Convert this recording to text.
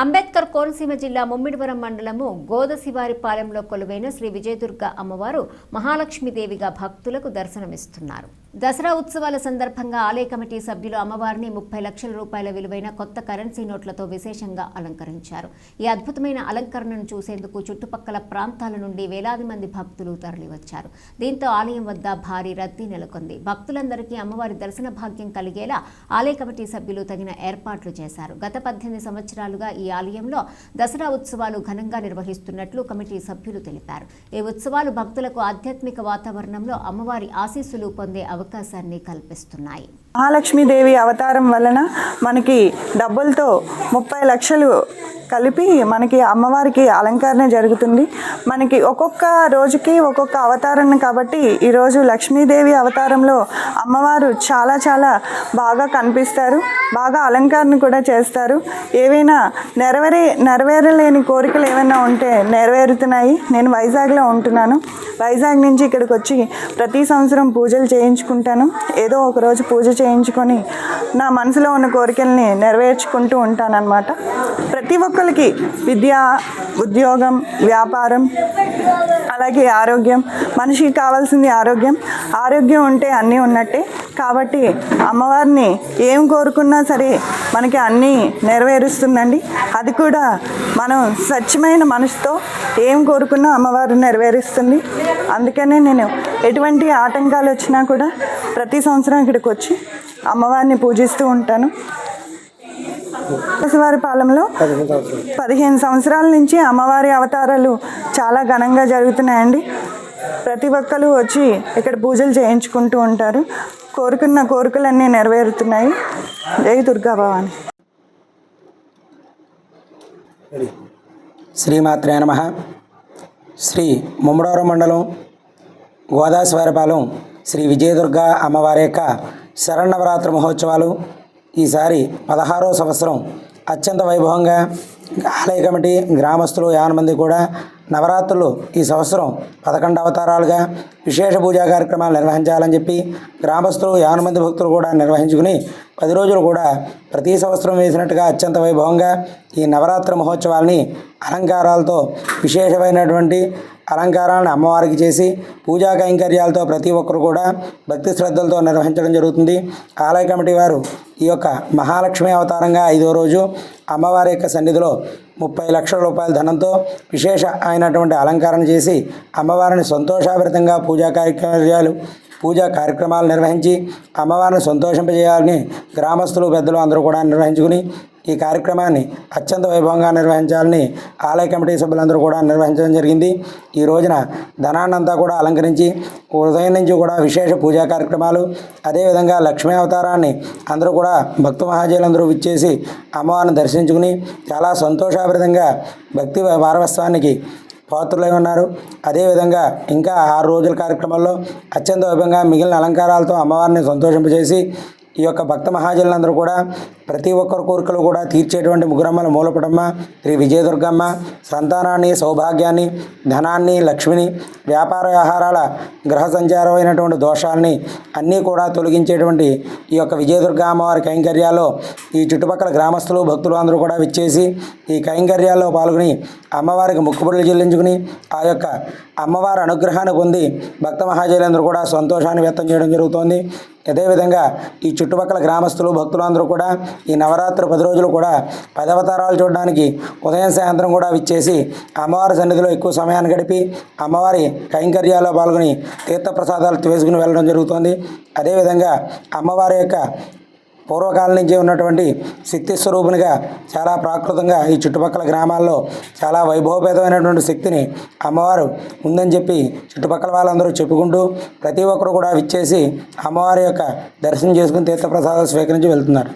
అంబేద్కర్ కోనసీమ జిల్లా ముమ్మిడివరం మండలము గోదశివారిపాలెంలో కొలువైన శ్రీ విజయదుర్గ అమ్మవారు మహాలక్ష్మీదేవిగా భక్తులకు దర్శనమిస్తున్నారు. దసరా ఉత్సవాల సందర్భంగా ఆలయ కమిటీ సభ్యులు అమ్మవారిని ముప్పై లక్షల రూపాయల విలువైన కొత్త కరెన్సీ నోట్లతో విశేషంగా అలంకరించారు. ఈ అద్భుతమైన అలంకరణను చూసేందుకు చుట్టుపక్కల ప్రాంతాల నుండి వేలాది మంది భక్తులు తరలివచ్చారు. దీంతో ఆలయం వద్ద భారీ రద్దీ నెలకొంది. భక్తులందరికీ అమ్మవారి దర్శన భాగ్యం కలిగేలా ఆలయ కమిటీ సభ్యులు తగిన ఏర్పాట్లు చేశారు. గత పద్దెనిమిది సంవత్సరాలుగా ఈ ఆలయంలో దసరా ఉత్సవాలు ఘనంగా నిర్వహిస్తున్నట్లు కమిటీ సభ్యులు తెలిపారు. ఈ ఉత్సవాలు భక్తులకు ఆధ్యాత్మిక వాతావరణంలో అమ్మవారి ఆశీస్సులు పొందే అవకాశాన్ని కల్పిస్తున్నాయి. మహాలక్ష్మీదేవి అవతారం వలన మనకి డబ్బులతో ముప్పై లక్షలు కలిపి మనకి అమ్మవారికి అలంకరణ జరుగుతుంది. మనకి ఒక్కొక్క రోజుకి ఒక్కొక్క అవతారం కాబట్టి ఈరోజు లక్ష్మీదేవి అవతారంలో అమ్మవారు చాలా చాలా బాగా కనిపిస్తారు. బాగా అలంకరణ కూడా చేస్తారు. ఏవైనా నెరవేరే నెరవేరలేని కోరికలు ఏమైనా ఉంటే నెరవేరుతున్నాయి. నేను వైజాగ్లో ఉంటున్నాను. వైజాగ్ నుంచి ఇక్కడికి వచ్చి ప్రతి సంవత్సరం పూజలు చేయించుకుంటాను. ఏదో ఒక రోజు పూజ చేయించుకొని నా మనసులో ఉన్న కోరికల్ని నెరవేర్చుకుంటూ ఉంటానన్నమాట. ప్రతి ఒక్కరికి విద్య ఉద్యోగం వ్యాపారం అలాగే ఆరోగ్యం మనిషికి కావాల్సింది ఆరోగ్యం. ఆరోగ్యం ఉంటే అన్నీ ఉన్నట్టే. కాబట్టి అమ్మవారిని ఏం కోరుకున్నా సరే మనకి అన్నీ నెరవేరుస్తుందండి. అది కూడా మనం స్వచ్ఛమైన మనసుతో ఏం కోరుకున్నా అమ్మవారు నెరవేరుస్తుంది. అందుకనే నేను ఎటువంటి ఆటంకాలు వచ్చినా కూడా ప్రతి సంవత్సరం ఇక్కడికి వచ్చి అమ్మవారిని పూజిస్తూ ఉంటాను. వారి పాలెంలో పదిహేను సంవత్సరాల నుంచి అమ్మవారి అవతారాలు చాలా ఘనంగా జరుగుతున్నాయండి. ప్రతి ఒక్కరు వచ్చి ఇక్కడ పూజలు చేయించుకుంటూ ఉంటారు. కోరుకున్న కోరికలన్నీ నెరవేరుతున్నాయి. జై దుర్గా భవాని. శ్రీమాత్రే నమ. శ్రీ ముమ్మడవరం మండలం గోదాస్వరపాలెం శ్రీ విజయదుర్గ అమ్మవారి యొక్క శరణవరాత్రి మహోత్సవాలు. ఈసారి పదహారో సంవత్సరం అత్యంత వైభవంగా ఆలయ కమిటీ గ్రామస్తులు యానమంది కూడా నవరాత్రులు ఈ సంవత్సరం పదకొండు అవతారాలుగా విశేష పూజా కార్యక్రమాలు నిర్వహించాలని చెప్పి గ్రామస్తులు యావన మంది భక్తులు కూడా నిర్వహించుకుని పది రోజులు కూడా ప్రతి సంవత్సరం వేసినట్టుగా అత్యంత వైభవంగా ఈ నవరాత్రి మహోత్సవాల్ని అలంకారాలతో విశేషమైనటువంటి అలంకారాలను అమ్మవారికి చేసి పూజా కైంకర్యాలతో ప్రతి ఒక్కరు కూడా భక్తి శ్రద్ధలతో నిర్వహించడం జరుగుతుంది. ఆలయ కమిటీ వారు ఈ యొక్క మహాలక్ష్మి అవతారంగా ఐదో రోజు అమ్మవారి యొక్క సన్నిధిలో ముప్పై లక్షల రూపాయల ధనంతో విశేష అయినటువంటి అలంకరణ చేసి అమ్మవారిని సంతోషాభరితంగా పూజా కార్యక్రమాలు పూజా కార్యక్రమాలు నిర్వహించి అమ్మవారిని సంతోషింపజేయాలని గ్రామస్తులు పెద్దలు అందరూ కూడా నిర్వహించుకుని ఈ కార్యక్రమాన్ని అత్యంత వైభవంగా నిర్వహించాలని ఆలయ కమిటీ సభ్యులందరూ కూడా నిర్వహించడం జరిగింది. ఈ రోజున ధనాన్నంతా కూడా అలంకరించి ఉదయం నుంచి కూడా విశేష పూజా కార్యక్రమాలు అదేవిధంగా లక్ష్మీ అవతారాన్ని అందరూ కూడా భక్త మహాజీలందరూ విచ్చేసి అమ్మవారిని దర్శించుకుని చాలా సంతోషాభరితంగా భక్తి వారవత్సవానికి పాత్రులై ఉన్నారు. అదేవిధంగా ఇంకా ఆరు రోజుల కార్యక్రమంలో అత్యంత వైభవంగా మిగిలిన అలంకారాలతో అమ్మవారిని సంతోషింపజేసి ఈ యొక్క భక్త మహాజనులందరూ కూడా ప్రతి ఒక్కరి కోరికలు కూడా తీర్చేటువంటి ముగ్గురమ్మల మూలపుటమ్మ శ్రీ విజయదుర్గమ్మ సంతానాన్ని సౌభాగ్యాన్ని ధనాన్ని లక్ష్మిని వ్యాపార వ్యవహారాల గ్రహ సంచారమైనటువంటి దోషాలని అన్నీ కూడా తొలగించేటువంటి ఈ యొక్క విజయదుర్గ అమ్మవారి కైంకర్యాల్లో ఈ చుట్టుపక్కల గ్రామస్తులు భక్తులు అందరూ కూడా విచ్చేసి ఈ కైంకర్యాల్లో పాల్గొని అమ్మవారికి మొక్కుబడులు చెల్లించుకుని ఆ యొక్క అమ్మవారి అనుగ్రహాన్ని పొంది భక్త మహాజనులందరూ కూడా సంతోషాన్ని వ్యక్తం చేయడం జరుగుతోంది. అదేవిధంగా ఈ చుట్టుపక్కల గ్రామస్తులు భక్తులు అందరూ కూడా ఈ నవరాత్రి పది రోజులు కూడా పదవతారాలు చూడడానికి ఉదయం సాయంత్రం కూడా విచ్చేసి అమ్మవారి సన్నిధిలో ఎక్కువ సమయాన్ని గడిపి అమ్మవారి కైంకర్యాల్లో పాల్గొని తీర్థప్రసాదాలు తీసుకుని వెళ్ళడం జరుగుతుంది. అదేవిధంగా అమ్మవారి యొక్క పూర్వకాలం నుంచి ఉన్నటువంటి శక్తి స్వరూపునిగా చాలా ప్రాకృతంగా ఈ చుట్టుపక్కల గ్రామాల్లో చాలా వైభవపేతమైనటువంటి శక్తిని అమ్మవారు ఉందని చెప్పి చుట్టుపక్కల వాళ్ళందరూ చెప్పుకుంటూ ప్రతి ఒక్కరు కూడా విచ్చేసి అమ్మవారి యొక్క దర్శనం చేసుకుని తీర్థప్రసాదాలు స్వీకరించి వెళ్తున్నారు.